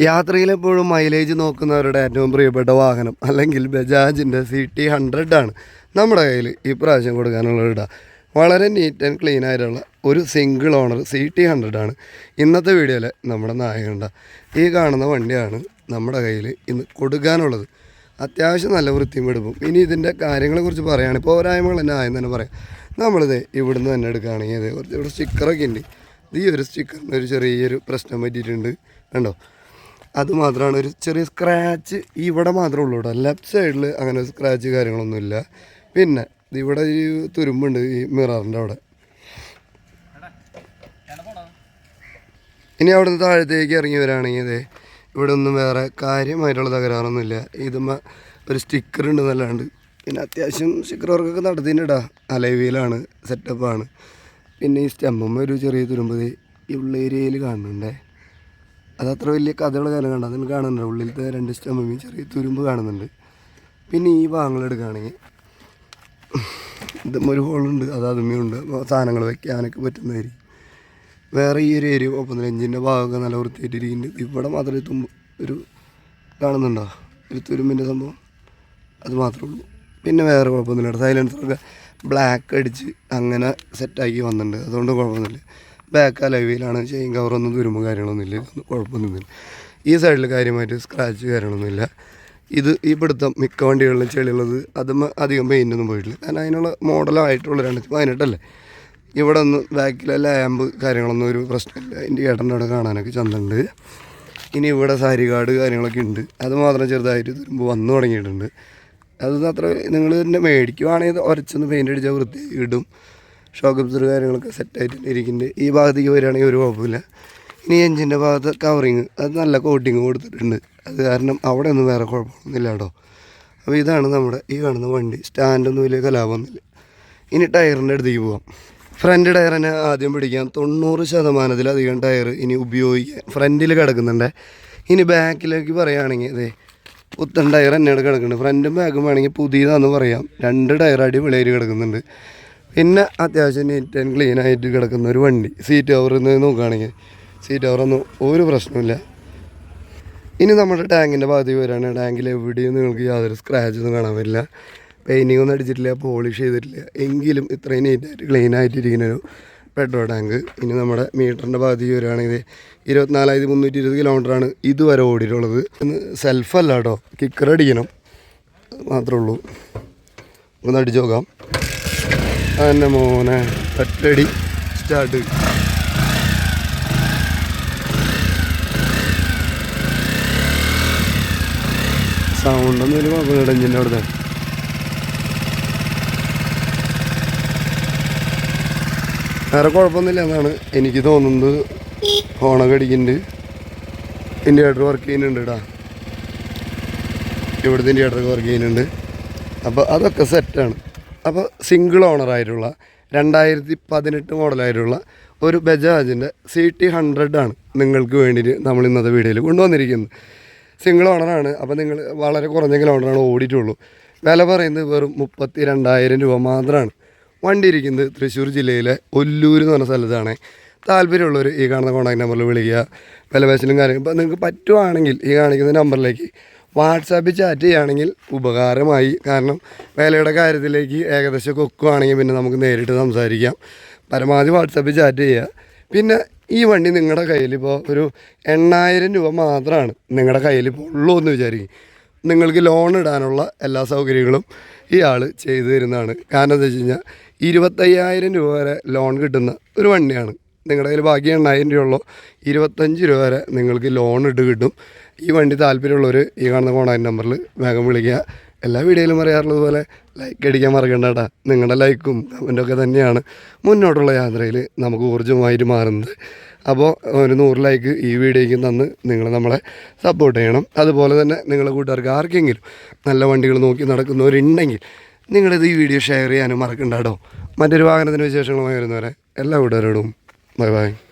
യാത്രയിലെപ്പോഴും mileage നോക്കുന്നവരുടെ ഏറ്റവും പ്രിയപ്പെട്ട വാഹനം അല്ലെങ്കിൽ ബജാജിന്റെ സി ടി ഹൺഡ്രഡ് ആണ് നമ്മുടെ കയ്യിൽ ഈ പ്രാവശ്യം കൊടുക്കാനുള്ള ഇട വളരെ നീറ്റ് ആൻഡ് ക്ലീൻ ആയിട്ടുള്ള ഒരു single owner C T hundred ആണ് ഇന്നത്തെ വീഡിയോയിൽ നമ്മുടെ നായകണ്ട ഈ കാണുന്ന വണ്ടിയാണ് നമ്മുടെ കയ്യിൽ ഇന്ന് കൊടുക്കാനുള്ളത്. അത്യാവശ്യം നല്ല വൃത്തിയും എടുക്കും ഇനി ഇതിന്റെ കാര്യങ്ങളെക്കുറിച്ച് പറയുകയാണ് പോരായ്മകൾ തന്നെ ആയെന്ന് തന്നെ പറയാം. നമ്മളിത് ഇവിടുന്ന് തന്നെ എടുക്കുകയാണെങ്കിൽ കുറച്ച് ഇവിടെ സ്റ്റിക്കറൊക്കെ ഉണ്ട്. ഈ ഒരു സ്റ്റിക്കറിന് ഒരു ചെറിയൊരു പ്രശ്നം പറ്റിയിട്ടുണ്ട്. കണ്ടോ? അത് മാത്രമാണ്. ഒരു ചെറിയ സ്ക്രാച്ച് ഇവിടെ മാത്രമേ ഉള്ളൂ കേട്ടോ. ലെഫ്റ്റ് സൈഡിൽ അങ്ങനെ സ്ക്രാച്ച് കാര്യങ്ങളൊന്നുമില്ല. പിന്നെ ഇവിടെ ഈ തുരുമ്പുണ്ട് ഈ മിററിന്റെ അവിടെ. ഇനി അവിടുന്ന് താഴത്തേക്ക് ഇറങ്ങി വരാണെങ്കിൽ ഇതേ ഇവിടെ ഒന്നും വേറെ കാര്യമായിട്ടുള്ള തകരാറൊന്നുമില്ല. ഇതുമ്മ ഒരു സ്റ്റിക്കർ ഉണ്ട് നല്ലാണ്ട് പിന്നെ അത്യാവശ്യം സ്റ്റിക്കർ വർക്കൊക്കെ നടത്തിയിട്ടാ അലൈവിയിലാണ് സെറ്റപ്പാണ് പിന്നെ ഈ സ്റ്റെമ്പുമ്മ ഒരു ചെറിയ തുരുമ്പത് ഈ ഉള്ള ഏരിയയിൽ കാണുന്നുണ്ടേ. അത് അത്ര വലിയ കഥയുള്ള കാലം കണ്ട. അതിന് കാണുന്നുണ്ട് ഉള്ളിലത്തെ രണ്ട് സ്റ്റെമ്പും ചെറിയ തുരുമ്പ് കാണുന്നുണ്ട്. പിന്നെ ഈ ഭാഗങ്ങൾ എടുക്കുകയാണെങ്കിൽ ഇതും ഒരു ഹോളുണ്ട്. അത് അതുമ്മയുണ്ട് സാധനങ്ങൾ വെക്കാനൊക്കെ പറ്റുന്നതായിരിക്കും. വേറെ ഈ ഒരു ഏരിയ ഒപ്പം എഞ്ചിന്റെ ഭാഗമൊക്കെ നല്ല വൃത്തിയായിട്ടിരിക്കുന്നുണ്ട്. ഇവിടെ മാത്രമേ തുമ്പ് ഒരു കാണുന്നുണ്ടോ? ഒരു തുരുമ്പിന്റെ സംഭവം? അത് മാത്രമേ ഉള്ളൂ. പിന്നെ വേറെ കുഴപ്പമൊന്നുമില്ല. സൈലൻസറൊക്കെ ബ്ലാക്ക് അടിച്ച് അങ്ങനെ സെറ്റാക്കി വന്നിട്ടുണ്ട്. അതുകൊണ്ട് കുഴപ്പമൊന്നുമില്ല. ബാക്ക് അലവിയിലാണ് ചെയിൻ കവറൊന്നും തുരുമ്പും കാര്യങ്ങളൊന്നുമില്ല ഇതൊന്നും കുഴപ്പമൊന്നുമില്ല. ഈ സൈഡിൽ കാര്യമായിട്ട് സ്ക്രാച്ച് കാര്യങ്ങളൊന്നുമില്ല. ഇത് ഈ പിടുത്തം മിക്ക വണ്ടികളിലും ചെളിയുള്ളത് അത് അധികം പെയിന്റൊന്നും പോയിട്ടില്ല. കാരണം അതിനുള്ള മോഡലായിട്ടുള്ള രണ്ട് പതിനെട്ടല്ലേ ഇവിടെ ഒന്ന് ബാക്കിലെ ലാമ്പ് കാര്യങ്ങളൊന്നും ഒരു പ്രശ്നമില്ല. ഇൻഡിക്കേറ്ററിന്റെ അവിടെ കാണാനൊക്കെ ചന്തണ്ട് ഇനി ഇവിടെ സാരി കാർഡ് കാര്യങ്ങളൊക്കെ ഉണ്ട്. അത് മാത്രം ചെറുതായിട്ട് തുരുമ്പ് വന്നു തുടങ്ങിയിട്ടുണ്ട്. അത് അത്ര നിങ്ങൾ തന്നെ മേടിക്കുവാണെങ്കിൽ ഉരച്ചൊന്ന് പെയിന്റ് അടിച്ചാൽ വൃത്തി ഇടും. ഷോക്ക് അബ്സർ കാര്യങ്ങളൊക്കെ സെറ്റായിട്ട് ഇരിക്കുന്നുണ്ട് ഈ ഭാഗത്തേക്ക് വരികയാണെങ്കിൽ ഒരു കുഴപ്പമില്ല. ഇനി എഞ്ചിന്റെ ഭാഗത്ത് കവറിങ് അത് നല്ല കോട്ടിങ് കൊടുത്തിട്ടുണ്ട്. അത് കാരണം അവിടെ ഒന്നും വേറെ കുഴപ്പമൊന്നുമില്ല കേട്ടോ. അപ്പോൾ ഇതാണ് നമ്മുടെ ഈ കാണുന്ന വണ്ടി. സ്റ്റാൻഡൊന്നും വലിയ കലാപമൊന്നുമില്ല. ഇനി ടയറിന്റെ അടുത്തേക്ക് പോകാം ഫ്രണ്ട് ടയറിനെ ആദ്യം പിടിക്കാം. തൊണ്ണൂറ് ശതമാനത്തിലധികം ടയർ ഇനി ഉപയോഗിക്കാൻ ഫ്രണ്ടിൽ കിടക്കുന്നുണ്ട്. ഇനി ബാക്കിലേക്ക് പറയുകയാണെങ്കിൽ അതെ പുത്തൻ ടയർ തന്നെയാണ് കിടക്കുന്നുണ്ട് ഫ്രണ്ടും ബാക്കും വേണമെങ്കിൽ പുതിയതാണെന്ന് പറയാം. രണ്ട് ടയർ അടി അടിപൊളിയായിട്ട് കിടക്കുന്നുണ്ട്. പിന്നെ അത്യാവശ്യം നീറ്റ് ആൻഡ് ക്ലീൻ ആയിട്ട് കിടക്കുന്ന ഒരു വണ്ടി. സീറ്റ് കവറിൽ നിന്ന് നോക്കുകയാണെങ്കിൽ സീറ്റ് കവറൊന്നും ഒരു പ്രശ്നമില്ല ഇനി നമ്മുടെ ടാങ്കിന്റെ ഭാഗത്തേക്ക് വരാണ്. ടാങ്കിൽ എവിടെയും നിങ്ങൾക്ക് യാതൊരു സ്ക്രാച്ച് ഒന്നും കാണാൻ പറ്റില്ല. പെയിന്റിംഗ് ഒന്നും അടിച്ചിട്ടില്ല പോളിഷ് ചെയ്തിട്ടില്ല. എങ്കിലും ഇത്രയും നീറ്റായിട്ട് ക്ലീൻ ആയിട്ടിരിക്കുന്ന ഒരു പെട്രോൾ ടാങ്ക് ഇനി നമ്മുടെ മീറ്ററിന്റെ ഭാഗത്തേക്ക് വരികയാണെങ്കിൽ ഇരുപത്തിനാലായിരത്തി മുന്നൂറ്റി ഇരുപത് കിലോമീറ്ററാണ് ഇതുവരെ ഓടിയിട്ടുള്ളത്. സെൽഫല്ല കേട്ടോ കിക്കർ അടിക്കണം. മാത്രമേ ഉള്ളൂ. ഒന്ന് അടിച്ചു നോക്കാം. അതന്നെ മോനെ ഒറ്റടി സ്റ്റാർട്ട്. സൗണ്ടൊന്നും ഒരു കുഴപ്പമില്ല എഞ്ചിന്റെ അവിടുത്തെ. വേറെ കുഴപ്പമൊന്നുമില്ല എന്നാണ് എനിക്ക് തോന്നുന്നത്. ഹോണൊക്കെ അടിക്കുന്നുണ്ട്. ഇൻഡിക്കേറ്റർ വർക്ക് ചെയ്യുന്നുണ്ട് ഇടാ ഇവിടുത്തെ ഇൻഡിക്കേറ്ററൊക്കെ വർക്ക് ചെയ്യുന്നുണ്ട്. അപ്പോൾ അതൊക്കെ സെറ്റാണ് അപ്പോൾ സിംഗിൾ ഓണറായിട്ടുള്ള രണ്ടായിരത്തി പതിനെട്ട് മോഡലായിട്ടുള്ള ഒരു ബജാജിന്റെ സി ടി ഹൺഡ്രഡ് ആണ് നിങ്ങൾക്ക് വേണ്ടിയിട്ട് നമ്മൾ ഇന്നത്തെ വീഡിയോയിൽ കൊണ്ടുവന്നിരിക്കുന്നത്. സിംഗിൾ ഓണറാണ്. അപ്പോൾ നിങ്ങൾ വളരെ കുറഞ്ഞ ഓണറാണ് ഓടിയിട്ടുള്ളൂ. വില പറയുന്നത് വെറും മുപ്പത്തി രണ്ടായിരം രൂപ മാത്രമാണ്. വണ്ടി ഇരിക്കുന്നത് തൃശ്ശൂർ ജില്ലയിലെ ഒല്ലൂർ എന്ന് പറഞ്ഞ സ്ഥലത്താണ്. താല്പര്യമുള്ളവർ ഈ കാണുന്ന കോൺടാക്ട് നമ്പറിൽ വിളിക്കുക. വിലപേശലും കാര്യങ്ങളും. ഇപ്പം നിങ്ങൾക്ക് പറ്റുവാണെങ്കിൽ ഈ കാണിക്കുന്ന നമ്പറിലേക്ക് വാട്സാപ്പിൽ ചാറ്റ് ചെയ്യുകയാണെങ്കിൽ ഉപകാരമായി. കാരണം വിലയുടെ കാര്യത്തിലേക്ക് ഏകദേശം കൊക്കുവാണെങ്കിൽ പിന്നെ നമുക്ക് നേരിട്ട് സംസാരിക്കാം. പരമാവധി വാട്സാപ്പിൽ ചാറ്റ് ചെയ്യുക. പിന്നെ ഈ വണ്ടി നിങ്ങളുടെ കയ്യിൽ ഇപ്പോൾ ഒരു എണ്ണായിരം രൂപ മാത്രമാണ് നിങ്ങളുടെ കയ്യിൽ ഇപ്പോൾ ഉള്ളൂ എന്ന് വിചാരിക്കും. നിങ്ങൾക്ക് ലോൺ ഇടാനുള്ള എല്ലാ സൗകര്യങ്ങളും ഈ ആൾ ചെയ്തു തരുന്നതാണ്. കാരണം എന്താ വെച്ച് കഴിഞ്ഞാൽ ഇരുപത്തയ്യായിരം രൂപ വരെ ലോൺ കിട്ടുന്ന ഒരു വണ്ടിയാണ്. നിങ്ങളുടെ കയ്യിൽ ബാക്കി എണ്ണായിരം രൂപ ഉള്ളൂ ഇരുപത്തഞ്ച് രൂപ വരെ നിങ്ങൾക്ക് ലോൺ ഇട്ട് കിട്ടും. ഈ വണ്ടി താല്പര്യമുള്ളവർ ഈ കാണുന്ന കോൺടാക്ട് നമ്പറിൽ വേഗം വിളിക്കുക. എല്ലാ വീഡിയോയിലും അറിയാറുള്ളത് പോലെ ലൈക്ക് അടിക്കാൻ മറക്കണ്ട നിങ്ങളുടെ ലൈക്കും കമന്റൊക്കെ തന്നെയാണ് മുന്നോട്ടുള്ള യാത്രയിൽ നമുക്ക് ഊർജമായിട്ട് മാറുന്നത്. അപ്പോൾ ഒരു നൂറ് ലൈക്ക് ഈ വീഡിയോയ്ക്ക് തന്ന് നിങ്ങൾ നമ്മളെ സപ്പോർട്ട് ചെയ്യണം. അതുപോലെ തന്നെ നിങ്ങളുടെ കൂട്ടുകാർക്ക് ആർക്കെങ്കിലും നല്ല വണ്ടികൾ നോക്കി നടക്കുന്നവരുണ്ടെങ്കിൽ നിങ്ങളിത് ഈ വീഡിയോ ഷെയർ ചെയ്യാനും മറക്കണ്ട കേട്ടോ മറ്റൊരു വാഹനത്തിന് വിശേഷങ്ങളുമായി വരുന്നവരെ എല്ലാ കൂട്ടുകാരോടും Bye bye.